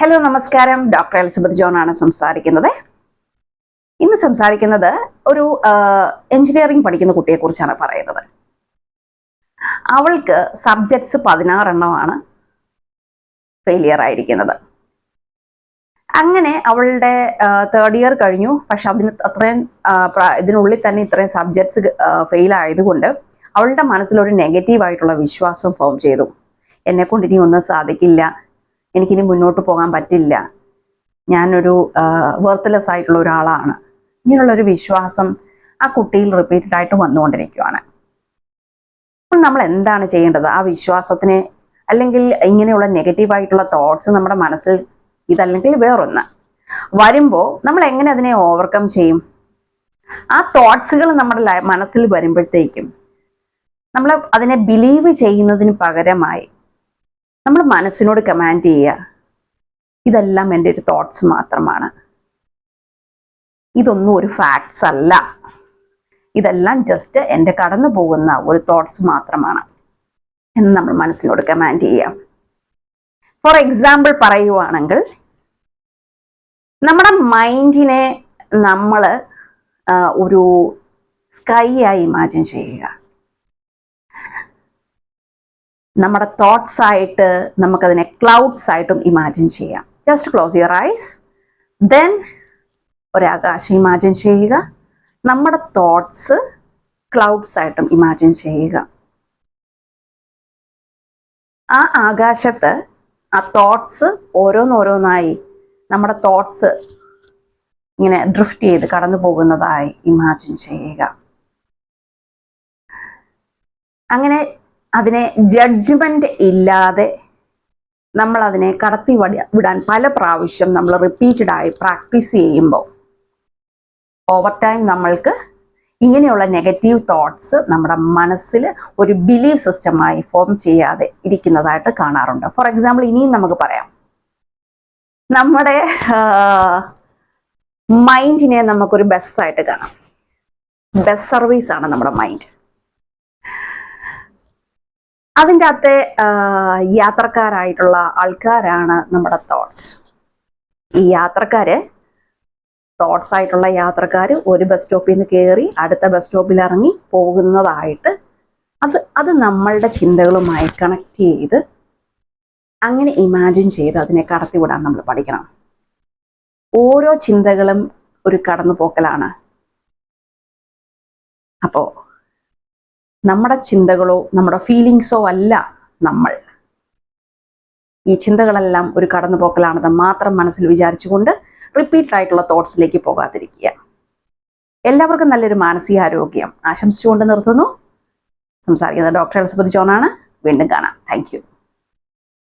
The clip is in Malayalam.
ഹലോ നമസ്കാരം. ഡോക്ടർ എലിസബത്ത് ജോൺ ആണ് സംസാരിക്കുന്നത്. ഇന്ന് സംസാരിക്കുന്നത് ഒരു എഞ്ചിനീയറിംഗ് പഠിക്കുന്ന കുട്ടിയെക്കുറിച്ചാണ് പറയുന്നത്. അവൾക്ക് സബ്ജക്ട്സ് പതിനാറെണ്ണമാണ് ഫെയിലിയർ ആയിരിക്കുന്നത്. അങ്ങനെ അവളുടെ തേർഡ് ഇയർ കഴിഞ്ഞു. പക്ഷെ അതിന് അത്രയും ഇതിനുള്ളിൽ തന്നെ ഇത്രയും സബ്ജക്ട്സ് ഫെയിൽ ആയതുകൊണ്ട് അവളുടെ മനസ്സിലൊരു നെഗറ്റീവായിട്ടുള്ള വിശ്വാസം ഫോം ചെയ്തു. എന്നെ കൊണ്ട് ഇനി ഒന്നും സാധിക്കില്ല. എനിക്കിനി മുന്നോട്ട് പോകാൻ പറ്റില്ല. ഞാനൊരു വെർത്ത്ലെസ് ആയിട്ടുള്ള ഒരാളാണ്. ഇങ്ങനെയുള്ളൊരു വിശ്വാസം ആ കുട്ടിയിൽ റിപ്പീറ്റഡ് ആയിട്ട് വന്നുകൊണ്ടിരിക്കുകയാണ് അപ്പോൾ നമ്മൾ എന്താണ് ചെയ്യേണ്ടത്? ആ വിശ്വാസത്തിന് അല്ലെങ്കിൽ ഇങ്ങനെയുള്ള നെഗറ്റീവ് ആയിട്ടുള്ള തോട്ട്സ് നമ്മുടെ മനസ്സിൽ ഇതല്ലെങ്കിൽ വേറൊന്ന്. വരുമ്പോൾ നമ്മൾ എങ്ങനെ അതിനെ ഓവർകം ചെയ്യും? ആ തോട്ട്സുകൾ നമ്മുടെ മനസ്സിൽ വരുമ്പോഴത്തേക്കും നമ്മൾ അതിനെ ബിലീവ് ചെയ്യുന്നതിന് പകരമായി നമ്മൾ മനസ്സിനോട് കമാൻഡ് ചെയ്യുക. ഇതെല്ലാം എന്റെ ഒരു തോട്ട്സ് മാത്രമാണ്. ഇതൊന്നും ഒരു ഫാക്ട്സ് അല്ല. ഇതെല്ലാം ജസ്റ്റ് എന്റെ കടന്നു പോകുന്ന ഒരു തോട്ട്സ് മാത്രമാണ്. എന്ന് നമ്മൾ മനസ്സിനോട് കമാൻഡ് ചെയ്യാം ഫോർ എക്സാമ്പിൾ പറയുവാണെങ്കിൽ നമ്മുടെ മൈൻഡിനെ നമ്മൾ ഒരു സ്കൈ ആയി ഇമാജിൻ ചെയ്യുക. നമ്മുടെ തോട്ട്സ് ആയിട്ട് നമുക്കതിനെ ക്ലൗഡ്സ് ആയിട്ടും ഇമാജിൻ ചെയ്യാം. Just close your eyes then ഒരാകാശം imagine ചെയ്യുക. നമ്മുടെ തോട്ട്സ് ക്ലൗഡ്സ് ആയിട്ടും ഇമാജിൻ ചെയ്യുക. ആ ആകാശത്ത് ആ തോട്ട്സ് ഓരോന്നോരോന്നായി നമ്മുടെ തോട്ട്സ് ഇങ്ങനെ ഡ്രിഫ്റ്റ് ചെയ്ത് കടന്നു പോകുന്നതായി ഇമാജിൻ ചെയ്യുക. അങ്ങനെ അതിനെ ജഡ്ജ്മെന്റ് ഇല്ലാതെ നമ്മൾ അതിനെ കടത്തി വടി- വിടാൻ പല പ്രാവശ്യം നമ്മൾ റിപ്പീറ്റഡ് ആയി പ്രാക്ടീസ് ചെയ്യുമ്പോൾ ഓവർ ടൈം നമ്മൾക്ക് ഇങ്ങനെയുള്ള നെഗറ്റീവ് തോട്ട്സ് നമ്മുടെ മനസ്സിൽ ഒരു ബിലീവ് സിസ്റ്റമായി ഫോം ചെയ്യാതെ ഇരിക്കുന്നതായിട്ട് കാണാറുണ്ട്. ഫോർ എക്സാമ്പിൾ ഇനിയും നമുക്ക് പറയാം. നമ്മുടെ മൈൻഡിനെ നമുക്കൊരു ബസ്സായിട്ട് കാണാം. ബസ് സർവീസ് ആണ് നമ്മുടെ മൈൻഡ് അതിന്റെ അകത്തെ യാത്രക്കാരായിട്ടുള്ള ആൾക്കാരാണ് നമ്മുടെ തോട്ട്സ്. ഈ യാത്രക്കാര് തോട്ട്സ് ആയിട്ടുള്ള യാത്രക്കാർ ഒരു ബസ് സ്റ്റോപ്പിൽ നിന്ന് കയറി അടുത്ത ബസ് സ്റ്റോപ്പിൽ ഇറങ്ങി പോകുന്നതായിട്ട് അത് അത് നമ്മളുടെ ചിന്തകളുമായി കണക്ട് ചെയ്ത് അങ്ങനെ ഇമാജിൻ ചെയ്ത് അതിനെ കടത്തിവിടാൻ നമ്മൾ പഠിക്കണം. ഓരോ ചിന്തകളും ഒരു കടന്നുപോക്കലാണ്. അപ്പോൾ നമ്മുടെ ചിന്തകളോ നമ്മുടെ ഫീലിങ്സോ അല്ല നമ്മൾ. ഈ ചിന്തകളെല്ലാം ഒരു കടന്നുപോക്കലാണെന്ന് മാത്രം മനസ്സിൽ വിചാരിച്ചുകൊണ്ട് റിപ്പീറ്റഡ് ആയിട്ടുള്ള തോട്ട്സിലേക്ക് പോകാതിരിക്കുക. എല്ലാവർക്കും നല്ലൊരു മാനസികാരോഗ്യം ആശംസിച്ചുകൊണ്ട് നിർത്തുന്നു. സംസാരിക്കുന്നത് ഡോക്ടർ എലിസബത്ത് ജോണാണ് വീണ്ടും കാണാം. താങ്ക്